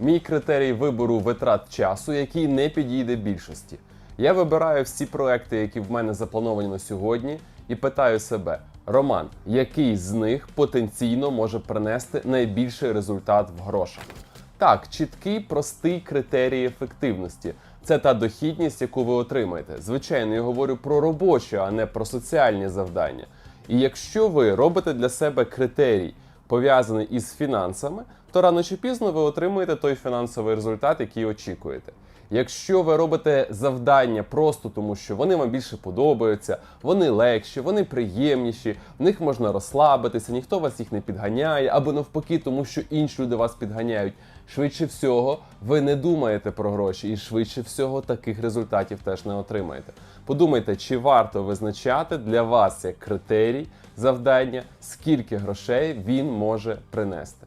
Мій критерій вибору витрат часу, який не підійде більшості. Я вибираю всі проекти, які в мене заплановані на сьогодні, і питаю себе: Роман, який з них потенційно може принести найбільший результат в грошах? Так, чіткий, простий критерій ефективності. Це та дохідність, яку ви отримаєте. Звичайно, я говорю про робочі, а не про соціальні завдання. І якщо ви робите для себе критерій, пов'язаний із фінансами, то рано чи пізно ви отримуєте той фінансовий результат, який очікуєте. Якщо ви робите завдання просто тому, що вони вам більше подобаються, вони легші, вони приємніші, в них можна розслабитися, ніхто вас їх не підганяє, або навпаки, тому що інші люди вас підганяють. Швидше всього, ви не думаєте про гроші, і швидше всього таких результатів теж не отримаєте. Подумайте, чи варто визначати для вас як критерій завдання, скільки грошей він може принести.